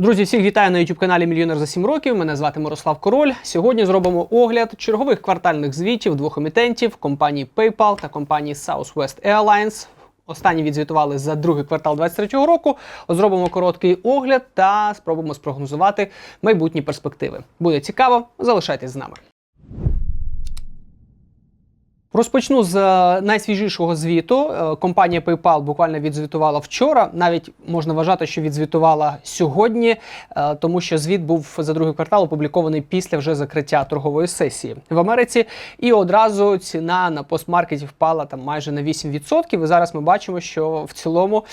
Друзі, всіх вітаю на youtube каналі Мільйонер за 7 років. Мене звати Мирослав Король. Сьогодні зробимо огляд чергових квартальних звітів двох емітентів компанії PayPal та компанії Southwest Airlines. Останні відзвітували за другий квартал 2023 року. Зробимо короткий огляд та спробуємо спрогнозувати майбутні перспективи. Буде цікаво, залишайтесь з нами. Розпочну з е, найсвіжішого звіту. Е, Компанія PayPal буквально відзвітувала вчора. Навіть можна вважати, що відзвітувала сьогодні, е, тому що звіт був за другий квартал опублікований після вже закриття торгової сесії в Америці. І одразу ціна на постмаркеті впала там майже на 8%. І зараз ми бачимо, що в цілому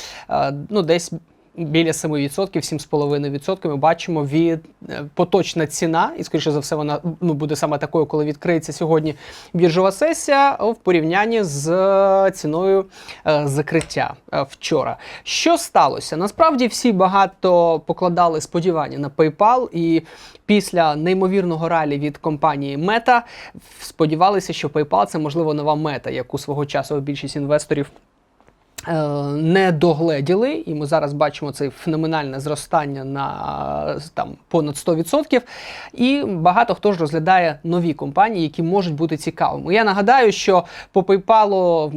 ну десь. Біля 7%, 7,5% ми бачимо від е, поточна ціна, і скоріше за все, вона ну, буде саме такою, коли відкриється сьогодні біржова сесія в порівнянні з е, ціною е, закриття вчора. Що сталося? Насправді всі багато покладали сподівання на PayPal і. Після неймовірного ралі від компанії Meta сподівалися, що PayPal це можливо нова мета, яку свого часу більшість інвесторів не догледіли, і ми зараз бачимо це феноменальне зростання на е, там понад 100%. І багато хто ж розглядає нові компанії, які можуть бути цікавими. Я нагадаю, що по PayPal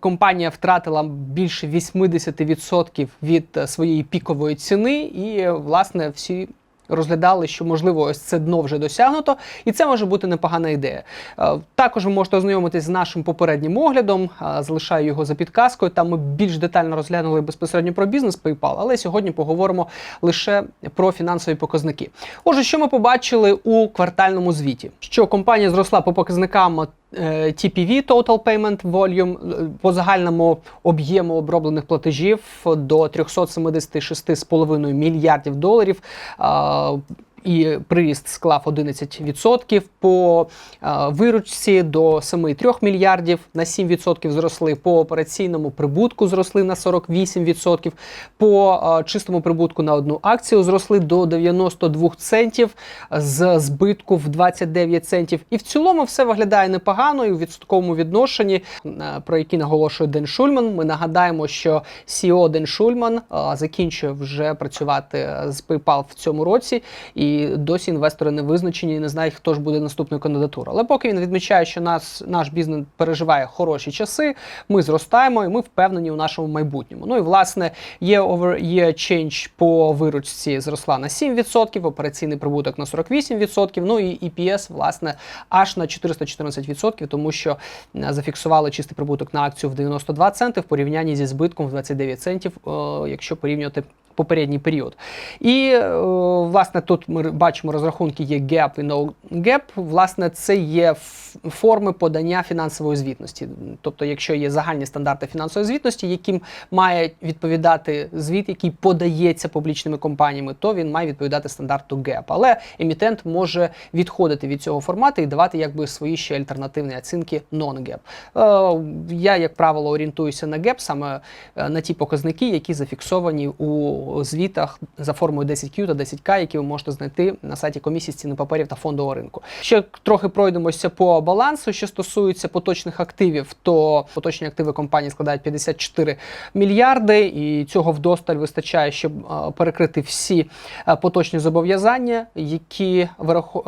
компанія втратила більше 80% від е, своєї пікової ціни, і власне всі. Розглядали, що можливо ось це дно вже досягнуто, і це може бути непогана ідея. Е, Також ви можете ознайомитись з нашим попереднім оглядом. е, Залишаю його за підказкою. Там ми більш детально розглянули безпосередньо про бізнес PayPal, але сьогодні поговоримо лише про фінансові показники. Отже, що ми побачили у квартальному звіті? Що компанія зросла по показникам TPV Total Payment Volume е, по загальному об'єму оброблених платежів до 376,5 мільярдів доларів. І приріст склав 11%. По е, виручці до 7,3 мільярдів на 7% зросли. По операційному прибутку зросли на 48%. По е, чистому прибутку на одну акцію зросли до 92 центів з збитку в 29 центів. І в цілому все виглядає непогано і у відсотковому відношенні, е, про які наголошує Ден Шульман. Ми нагадаємо, що CEO Ден Шульман закінчує вже працювати з PayPal в цьому році, і досі інвестори не визначені і не знають, хто ж буде наступною кандидатурою. Але поки він відмічає, що нас наш бізнес переживає хороші часи, ми зростаємо і ми впевнені у нашому майбутньому. Ну і власне over year change по виручці зросла на 7%, операційний прибуток на 48%, ну і EPS, власне, аж на 414%, тому що е, зафіксували чистий прибуток на акцію в 92 центи в порівнянні зі збитком в 29 центів, е, якщо порівнювати попередній період. І е, власне тут ми бачимо розрахунки є gap і no gap. Власне, це є форми подання фінансової звітності. Тобто, якщо є загальні стандарти фінансової звітності, яким має відповідати звіт, який подається публічними компаніями, то він має відповідати стандарту gap. Але емітент може відходити від цього формату і давати якби свої ще альтернативні оцінки non-gap. Е, я, як правило, орієнтуюся на gap саме е, на ті показники, які зафіксовані у звітах за формою 10Q та 10K, які ви можете знайти на сайті комісії з цінних паперів та фондового ринку. Ще трохи пройдемося по балансу. Що стосується поточних активів, то поточні активи компанії складають 54 мільярди, і цього вдосталь вистачає, щоб е, перекрити всі е, поточні зобов'язання, які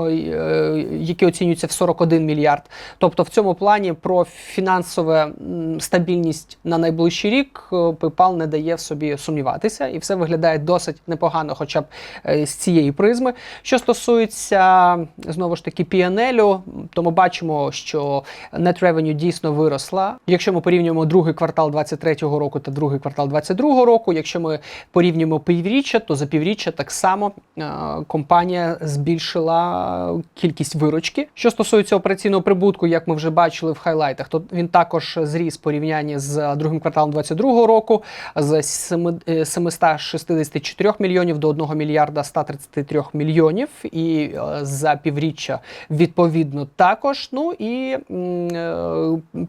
е, які оцінюються в 41 мільярд. Тобто, в цьому плані про фінансове м, стабільність на найближчий рік PayPal не дає в собі сумніватися, і все виглядає досить непогано, хоча б е, з цієї призми. Що стосується знову ж таки піанелю, то ми бачимо, що net revenue дійсно виросла. Якщо ми порівнюємо другий квартал 23-го року та другий квартал 22-го року, якщо ми порівнюємо півріччя, то за півріччя так само е, компанія збільшила кількість виручки. Що стосується операційного прибутку, як ми вже бачили в хайлайтах, то він також зріс порівняння з другим кварталом 22-го року з 760 е, 64 мільйонів до 1 мільярда 133 мільйонів, і е, за півріччя відповідно також. Ну і е,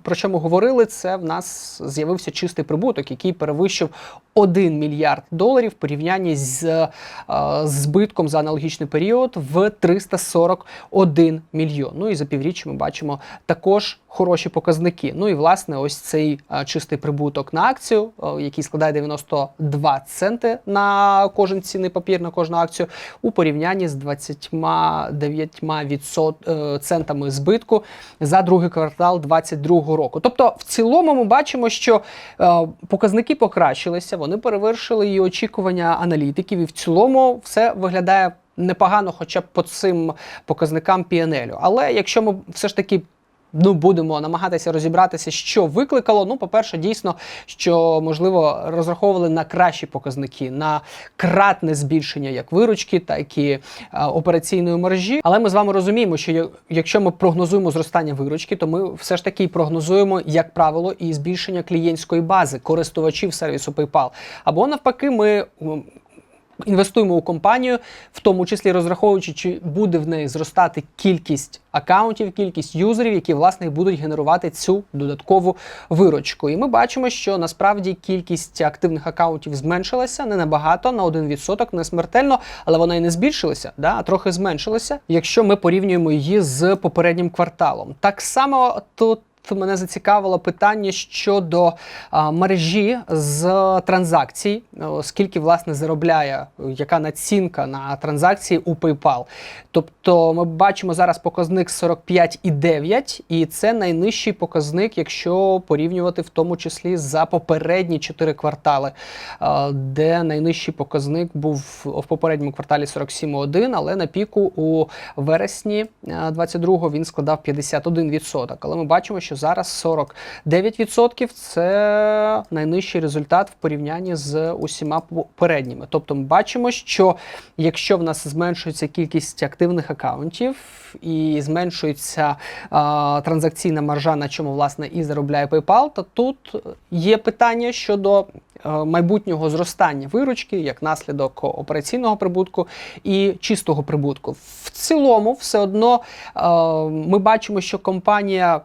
про що ми говорили, це в нас з'явився чистий прибуток, який перевищив 1 мільярд доларів в порівнянні з е, збитком за аналогічний період в 341 мільйон. Ну і за півріччя ми бачимо також хороші показники. Ну і власне, ось цей чистий прибуток на акцію, який складає 92 центи на кожен цінний папір, на кожну акцію у порівнянні з 29% е, центами збитку за другий квартал 2022 року. Тобто, в цілому ми бачимо, що е, показники покращилися, вони перевершили і очікування аналітиків, і в цілому все виглядає непогано, хоча б по цим показникам PNL. Але якщо ми все ж таки ну, будемо намагатися розібратися, що викликало. Ну, по-перше, дійсно, що можливо розраховували на кращі показники, на кратне збільшення як виручки, так і е, операційної мережі. Але ми з вами розуміємо, що якщо ми прогнозуємо зростання виручки, то ми все ж таки прогнозуємо, як правило, і збільшення клієнтської бази користувачів сервісу PayPal. Або навпаки, ми. Інвестуємо у компанію, в тому числі розраховуючи, чи буде в неї зростати кількість акаунтів, кількість юзерів, які власне будуть генерувати цю додаткову виручку. І ми бачимо, що насправді кількість активних акаунтів зменшилася не набагато, на 1%, не смертельно, але вона і не збільшилася, да, а трохи зменшилася, якщо ми порівнюємо її з попереднім кварталом. Так само тут. Мене зацікавило питання щодо мережі з транзакцій, скільки власне заробляє, яка націнка на транзакції у PayPal. Тобто ми бачимо зараз показник 45,9, і це найнижчий показник, якщо порівнювати в тому числі за попередні 4 квартали, де найнижчий показник був в попередньому кварталі 47,1, але на піку у вересні 22-го він складав 51%. Але ми бачимо, що зараз 49% це найнижчий результат в порівнянні з усіма попередніми. Тобто ми бачимо, що якщо в нас зменшується кількість активних акаунтів і зменшується а, транзакційна маржа, на чому власне і заробляє PayPal, то тут є питання щодо е, майбутнього зростання виручки як наслідок операційного прибутку і чистого прибутку. В цілому, все одно е, ми бачимо, що компанія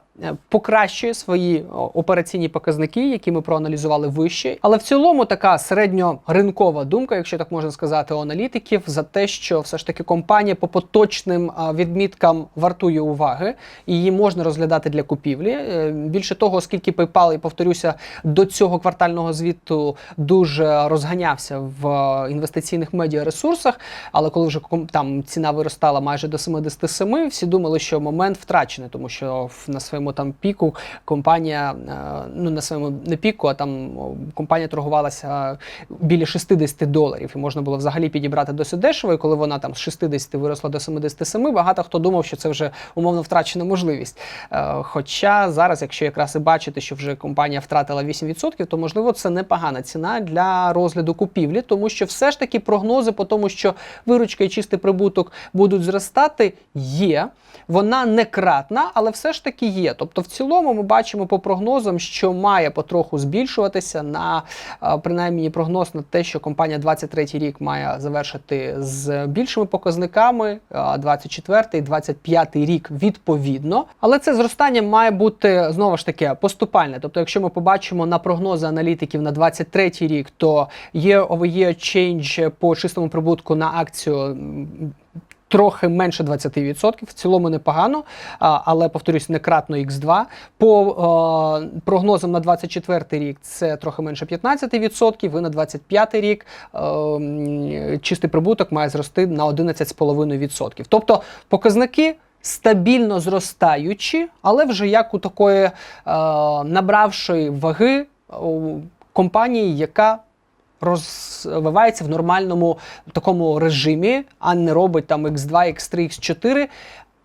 покращує свої о, операційні показники, які ми проаналізували вище. Але в цілому така середньоринкова думка, якщо так можна сказати, у аналітиків, за те, що все ж таки компанія по поточним відміткам вартує уваги, і її можна розглядати для купівлі. Е, Більше того, оскільки PayPal, і повторюся, до цього квартального звіту дуже розганявся в е, інвестиційних медіаресурсах, але коли вже там ціна виростала майже до 77, всі думали, що момент втрачений, тому що на своєму там піку компанія, е, ну на своєму не піку, а там компанія торгувалася біля 60 доларів, і можна було взагалі підібрати досить дешево. І коли вона там з 60 виросла до 77, багато хто думав, що це вже умовно втрачена можливість. Е, Хоча зараз, якщо якраз і бачити, що вже компанія втратила 8%, то можливо це непогана ціна для розгляду купівлі, тому що все ж таки прогнози по тому, що виручка і чистий прибуток будуть зростати, є. Вона не кратна, але все ж таки є. Тобто, в цілому ми бачимо по прогнозам, що має потроху збільшуватися на е, принаймні прогноз на те, що компанія 23 рік має завершити з більшими показниками, а 24 і 25 рік відповідно. Але це зростання має бути знову ж таки поступальне. Тобто, якщо ми побачимо на прогнози аналітиків на 23 рік, то over year change по чистому прибутку на акцію. Трохи менше 20%, в цілому непогано, але повторюсь, не кратно X2. По е, прогнозам на 24 рік це трохи менше 15%, і на 25 рік е, чистий прибуток має зрости на 11,5%. Тобто показники. Стабільно зростаючі, але вже як у такої е, набравшої ваги у компанії, яка розвивається в нормальному такому режимі, а не робить там X2, X3, X4.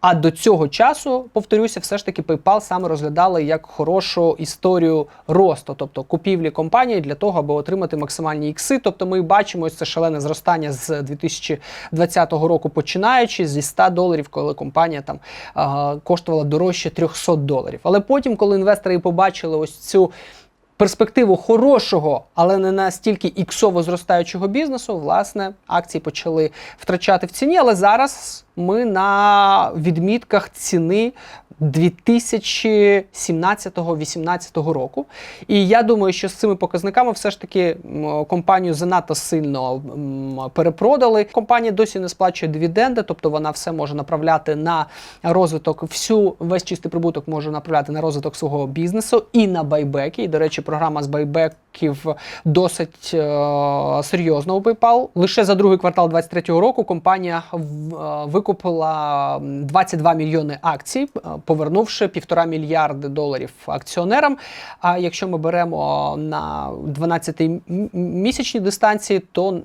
А до цього часу, повторюся, все ж таки PayPal саме розглядали як хорошу історію росту, тобто купівлі компанії для того, аби отримати максимальні ікси. Тобто ми бачимо ось це шалене зростання з 2020 року, починаючи зі 100 доларів, коли компанія там коштувала дорожче 300 доларів. Але потім, коли інвестори побачили ось цю перспективу хорошого, але не настільки іксово зростаючого бізнесу, власне, акції почали втрачати в ціні. Але зараз ми на відмітках ціни 2017-2018 року. І я думаю, що з цими показниками все ж таки компанію занадто сильно перепродали. Компанія досі не сплачує дивіденди, тобто вона все може направляти на розвиток, всю весь чистий прибуток може направляти на розвиток свого бізнесу і на байбеки. І, до речі, програма з байбеків досить е, серйозна у PayPal. Лише за другий квартал 2023 року компанія в- е, викупила м, 22 мільйони акцій, е, повернувши півтора мільярди доларів акціонерам. А якщо ми беремо на 12-місячній дистанції, то м,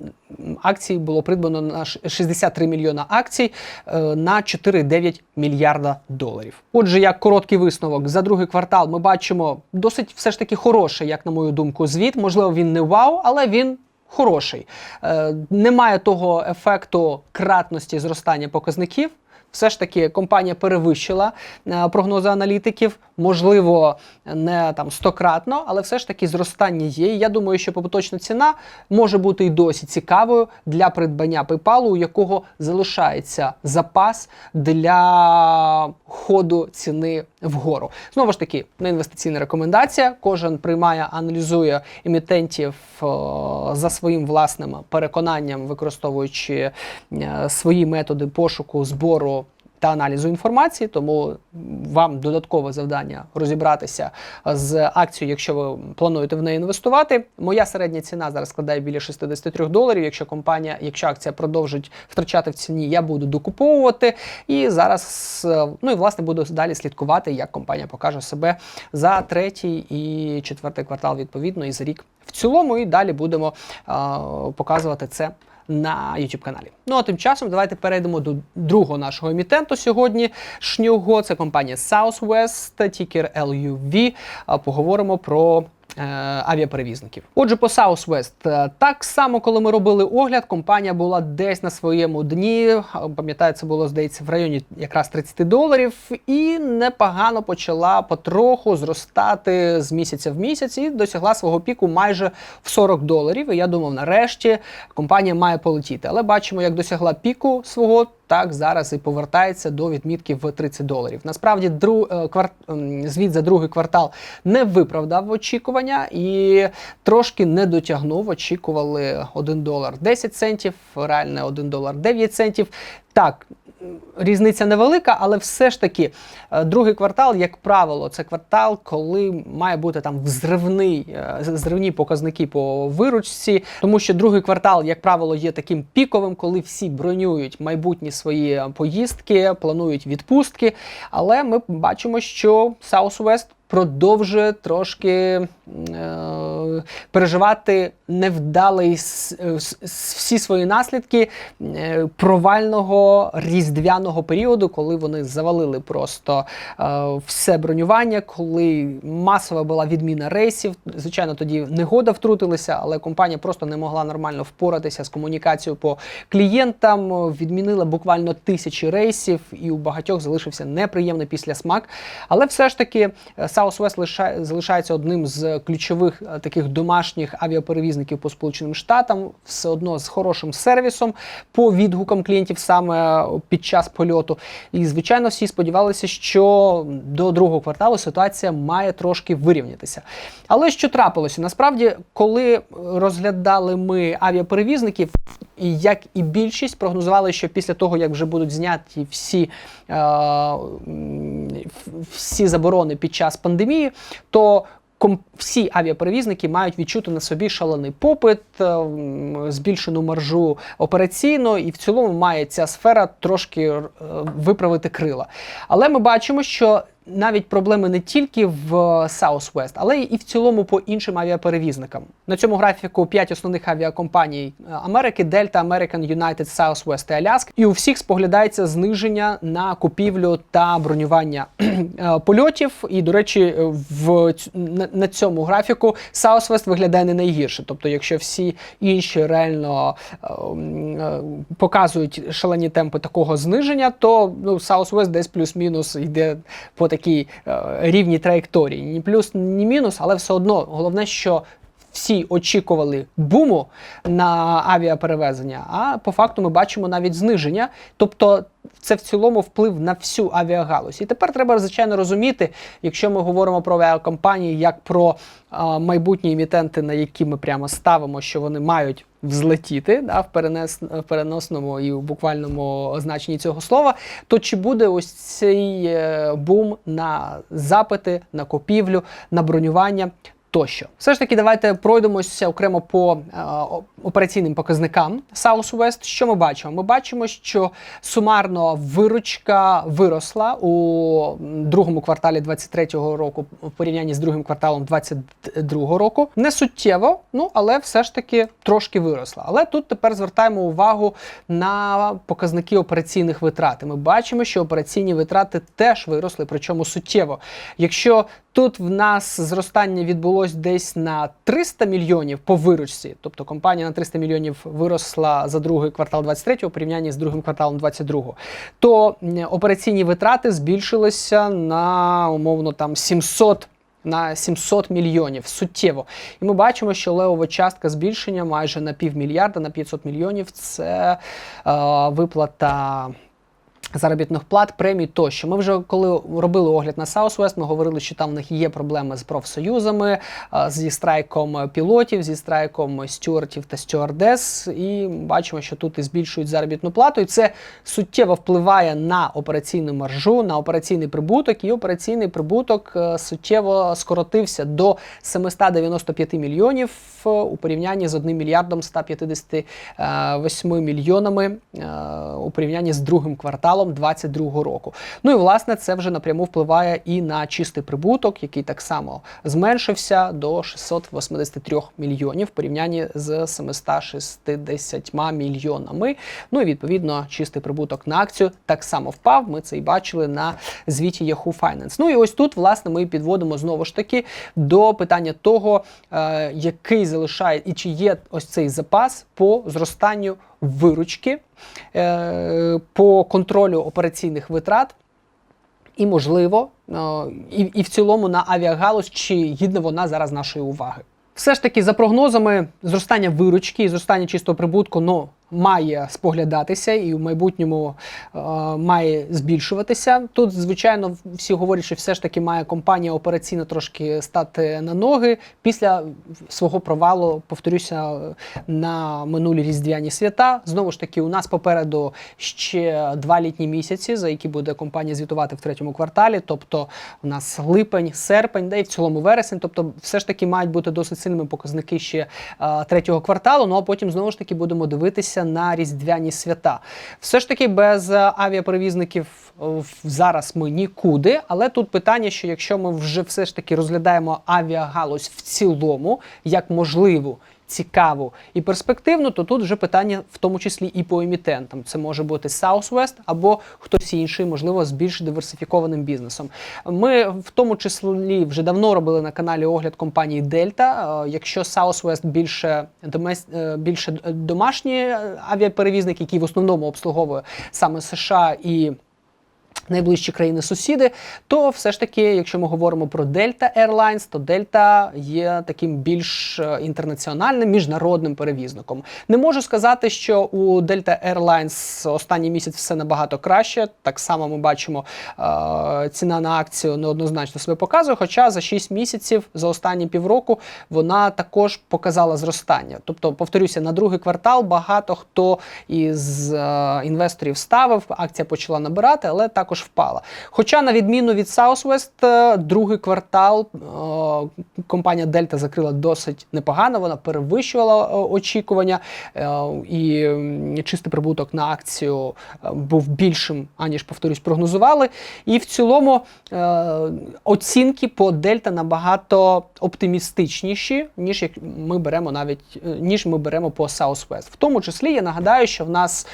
акцій було придбано на ш- 63 мільйона акцій е, на 4,9 мільярда доларів. Отже, як короткий висновок, за другий квартал ми бачимо досить все ж таки хороший, як на мою думку, звіт. Можливо, він не вау, але він. Хороший. Е, немає того ефекту кратності зростання показників. Все ж таки компанія перевищила е, прогнози аналітиків, можливо, не там стократно, але все ж таки зростання є. І я думаю, що поточна ціна може бути і досі цікавою для придбання PayPal, у якого залишається запас для ходу ціни вгору. Знову ж таки, не інвестиційна рекомендація. Кожен приймає, аналізує емітентів е, за своїм власним переконанням, використовуючи е, свої методи пошуку, збору та аналізу інформації, тому вам додаткове завдання розібратися з акцією, якщо ви плануєте в неї інвестувати. Моя середня ціна зараз складає біля 63 доларів. Якщо компанія, якщо акція продовжить втрачати в ціні, я буду докуповувати. І зараз, ну і власне буду далі слідкувати, як компанія покаже себе за третій і четвертий квартал відповідно і за рік в цілому. І далі будемо е, показувати це на YouTube каналі. Ну а тим часом давайте перейдемо до другого нашого емітенту сьогодні. Шнього це компанія Southwest, тікер LUV. Поговоримо про. Е, Авіаперевізників. Отже, по Southwest. е, Так само, коли ми робили огляд, компанія була десь на своєму дні. Пам'ятаю, це було здається в районі якраз 30 доларів, і непогано почала потроху зростати з місяця в місяць і досягла свого піку майже в 40 доларів. І я думав, нарешті компанія має полетіти. Але бачимо, як досягла піку свого. Так зараз і повертається до відмітки в 30 доларів. Насправді, дру, е, кварт, звіт за другий квартал не виправдав очікування і трошки не дотягнув. Очікували 1 долар 10 центів, реальне 1 долар 9 центів. Так, різниця невелика, але все ж таки е, другий квартал, як правило, це квартал, коли має бути там взривний, е, зривні показники по виручці, тому що другий квартал, як правило, є таким піковим, коли всі бронюють майбутні свої поїздки, планують відпустки. Але ми бачимо, що Southwest продовжує трошки е, переживати невдалий е, всі свої наслідки е, провального різдвяного періоду, коли вони завалили просто е, все бронювання, коли масова була відміна рейсів. Звичайно, тоді негода втрутилася, але компанія просто не могла нормально впоратися з комунікацією по клієнтам. Відмінила буквально тисячі рейсів, і у багатьох залишився неприємний післясмак. Але все ж таки е, Southwest лиша- залишається одним з ключових е, таких домашніх авіаперевізників по Сполученим Штатам, все одно з хорошим сервісом по відгукам клієнтів саме під час польоту. І звичайно, всі сподівалися, що до другого кварталу ситуація має трошки вирівнятися. Але що трапилося? Насправді, коли розглядали ми авіаперевізників, і як і більшість прогнозували, що після того, як вже будуть зняті всі, е, всі заборони під час пандемії, то всі авіаперевізники мають відчути на собі шалений попит, е, збільшену маржу операційно, і в цілому має ця сфера трошки е, виправити крила. Але ми бачимо, що навіть проблеми не тільки в Southwest, але і в цілому по іншим авіаперевізникам. На цьому графіку 5 основних авіакомпаній е, Америки: Delta, American, United, Southwest і Alaska. І у всіх споглядається зниження на купівлю та бронювання е, польотів. І, до речі, в на, цьому графіку Southwest виглядає не найгірше. Тобто, якщо всі інші реально е, е, показують шалені темпи такого зниження, то ну, Southwest десь плюс-мінус йде по такій е, рівній траєкторії. Ні плюс, ні мінус, але все одно головне, що всі очікували буму на авіаперевезення, а по факту ми бачимо навіть зниження. Тобто це в цілому вплив на всю авіагалузь. І тепер треба звичайно розуміти, якщо ми говоримо про авіакомпанії, як про а, майбутні емітенти, на які ми прямо ставимо, що вони мають взлетіти да, в, перенес, в переносному і в буквальному значенні цього слова, то чи буде ось цей е, бум на запити, на купівлю, на бронювання? Тощо, все ж таки, давайте пройдемося окремо по е, операційним показникам Southwest. Що ми бачимо? Ми бачимо, що сумарно виручка виросла у другому кварталі 23-го року в порівнянні з другим кварталом 22-го року. Не суттєво, ну але все ж таки трошки виросла. Але тут тепер звертаємо увагу на показники операційних витрат. Ми бачимо, що операційні витрати теж виросли, причому суттєво. Якщо тут в нас зростання відбулось десь на 300 мільйонів по виручці, тобто компанія на 300 мільйонів виросла за другий квартал 23-го у порівнянні з другим кварталом 22-го, то операційні витрати збільшилися на умовно там 700 на 700 мільйонів суттєво. І ми бачимо, що левова частка збільшення майже на півмільярда, на 500 мільйонів. Це е, виплата. Заробітних плат, премій тощо. Ми вже коли робили огляд на Southwest, ми говорили, що там в них є проблеми з профсоюзами, зі страйком пілотів, зі страйком стюартів та стюардес. І бачимо, що тут і збільшують заробітну плату, і це суттєво впливає на операційну маржу, на операційний прибуток. І операційний прибуток е, суттєво скоротився до 795 мільйонів е, у порівнянні з 1 мільярдом 158 мільйонами е, у порівнянні з другим кварталом 2022 року. Ну і власне це вже напряму впливає і на чистий прибуток, який так само зменшився до 683 мільйонів в порівнянні з 760 мільйонами. Ну і відповідно чистий прибуток на акцію так само впав. Ми це і бачили на звіті Yahoo Finance. Ну і ось тут, власне, ми підводимо знову ж таки до питання того, е, який залишає і чи є ось цей запас по зростанню виручки, е, по контролю операційних витрат. І, можливо, е, і, і в цілому на авіагалузь, чи гідна вона зараз нашої уваги. Все ж таки, за прогнозами, зростання виручки і зростання чистого прибутку ну, має споглядатися і в майбутньому е, має збільшуватися. Тут, звичайно, всі говорять, що все ж таки має компанія операційно трошки стати на ноги після свого провалу, повторюся, на минулі різдвяні свята. Знову ж таки, у нас попереду ще два літні місяці, за які буде компанія звітувати в третьому кварталі. Тобто, у нас липень, серпень, да і в цілому вересень. Тобто, все ж таки мають бути досить сильними показники ще е, третього кварталу. Ну а потім знову ж таки будемо дивитися на різдвяні свята. Все ж таки, без е, авіаперевізників е, зараз ми нікуди. Але тут питання, що якщо ми вже все ж таки розглядаємо авіагалузь в цілому як можливу. Цікаву і перспективну, то тут вже питання в тому числі і по емітентам. Це може бути Southwest або хтось інший, можливо, з більш диверсифікованим бізнесом. Ми в тому числі вже давно робили на каналі огляд компанії. Е, Якщо Southwest більше е, більше домашні е, авіаперевізники, які в основному обслуговує саме США і найближчі країни-сусіди, то все ж таки, якщо ми говоримо про Delta Airlines, то Delta є таким більш е, інтернаціональним міжнародним перевізником. Не можу сказати, що у Delta Airlines останній місяць все набагато краще. Так само ми бачимо, е, ціна на акцію неоднозначно себе показує. Хоча за 6 місяців, за останні півроку, вона також показала зростання. Тобто, повторюся, на другий квартал багато хто із е, інвесторів ставив, акція почала набирати, але також впала. Хоча, на відміну від Southwest, е, другий квартал е, компанія Delta закрила досить непогано, вона перевищувала е, очікування, і чистий прибуток на акцію був більшим, аніж, повторюсь, прогнозували. І в цілому оцінки по Дельта набагато оптимістичніші, ніж як ми беремо навіть ніж ми беремо по Southwest. В тому числі я нагадаю, що в нас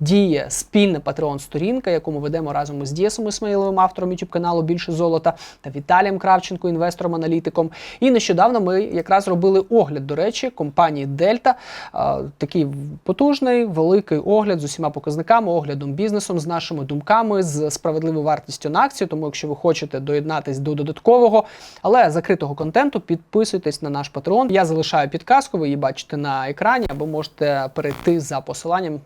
діє спільна Patreon сторінка, яку ми ведемо разом із Дієсом Ісмаїловим, автором youtube каналу Більше золота та Віталієм Кравченко, інвестором, аналітиком. І нещодавно ми якраз робили огляд, до речі, компанії Дельта. Такий потужний, великий огляд з усіма показниками, оглядом бізнесом, з нашими думками, з справедливою вартістю на акцію. Тому, якщо ви хочете доєднатись до додаткового, але закритого контенту, підписуйтесь на наш патрон. Я залишаю підказку, ви її бачите на екрані, або можете перейти за посиланням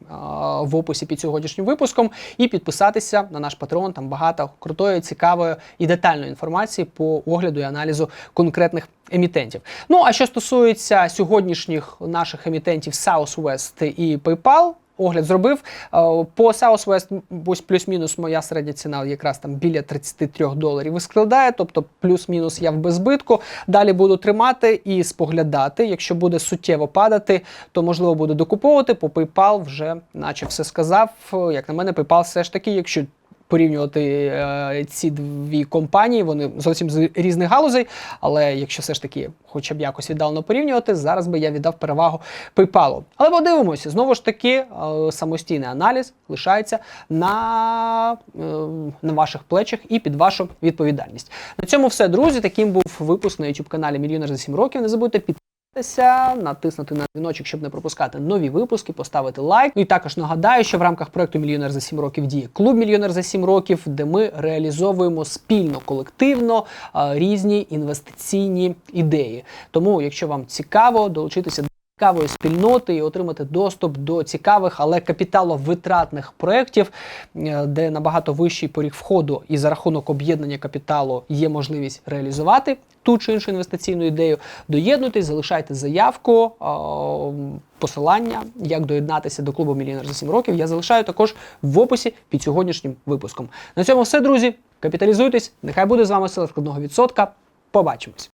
в описі під сьогоднішнім випуском і підписатися на наш патрон. Там багато крутої, цікавої і детальної інформації по огляду і аналізу конкретних емітентів. Ну а що стосується сьогоднішніх наших емітентів Southwest і PayPal, Огляд зробив по по Southwest плюс-мінус моя середня ціна якраз там біля 33 доларів і складає, тобто плюс-мінус я в безбитку. Далі буду тримати і споглядати. Якщо буде суттєво падати, то можливо буду докуповувати. По PayPal вже наче все сказав. Як на мене, PayPal все ж таки, якщо порівнювати е, ці дві компанії, вони зовсім з різних галузей. Але якщо все ж таки, хоча б якось віддалено порівнювати, зараз би я віддав перевагу PayPal. Але подивимося, знову ж таки, е, самостійний аналіз лишається на, е, на ваших плечах і під вашу відповідальність. На цьому все, друзі. Таким був випуск на youtube каналі Мільйонер за 7 років. Не забудьте підписатися натиснути на дзвіночок, щоб не пропускати нові випуски, поставити лайк. Ну і також нагадаю, що в рамках проекту Мільйонер за 7 років діє клуб Мільйонер за 7 років, де ми реалізовуємо спільно, колективно різні інвестиційні ідеї. Тому, якщо вам цікаво, долучитися до цікавої спільноти і отримати доступ до цікавих, але капіталовитратних проєктів, е, де набагато вищий поріг входу, і за рахунок об'єднання капіталу є можливість реалізувати ту чи іншу інвестиційну ідею. Доєднуйтесь, залишайте заявку. е, Посилання, як доєднатися до клубу Мільйонер за 7 років, я залишаю також в описі під сьогоднішнім випуском. На цьому все, друзі. Капіталізуйтесь, нехай буде з вами сила складного відсотка. Побачимось.